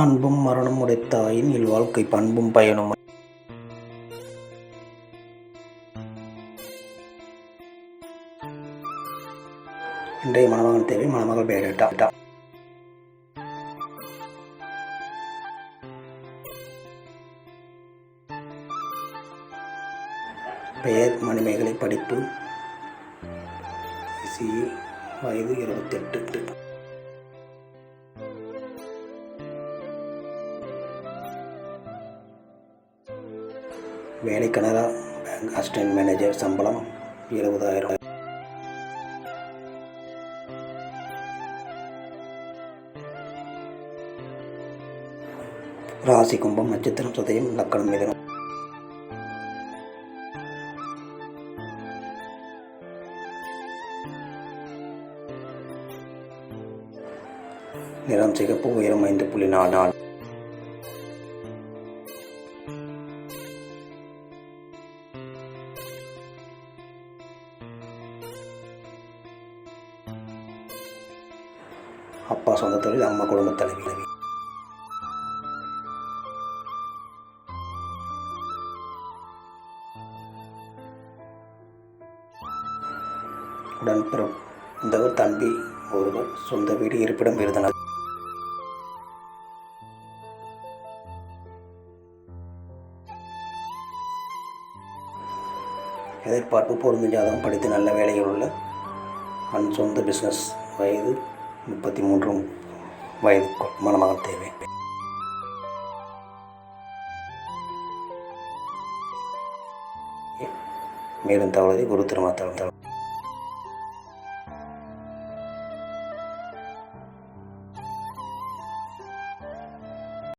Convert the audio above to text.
அன்பும் மரணம் உடைத்தாயின் இல்வாழ்க்கை பண்பும் பயனும் இன்றைய மணமகன் தேவை மணமகள் பெயரிட்டா பெயர் மணிமேகலை படிப்பு சி வயது இருபத்தெட்டு. வேலை கனரா பேங்க் அசிஸ்டன்ட் மேனேஜர் சம்பளம் எழுபதாயிரம். ராசி கும்பம் நட்சத்திரம் சதயம் லக்கணம் மிதனம். நிறம் சிகப்பு உயரம் ஐந்து புள்ளி நாலு நாலு. அப்பா சொந்த தலைவி அம்மா குடும்ப தலைவி உடன்பிறந்தவர் தம்பி ஒருவர் சொந்த வீடு இருப்பிடம் இருந்தனர் எதிர்பார்ப்பு பொருந்தும் ஜாதகம் படித்து நல்ல வேலையில் உள்ள அன் சொந்த பிஸ்னஸ் வயது முப்பத்தி மூன்று வயது மணமகன் தேவை. மேலும் தகவலை குரு திருமாத்தளம்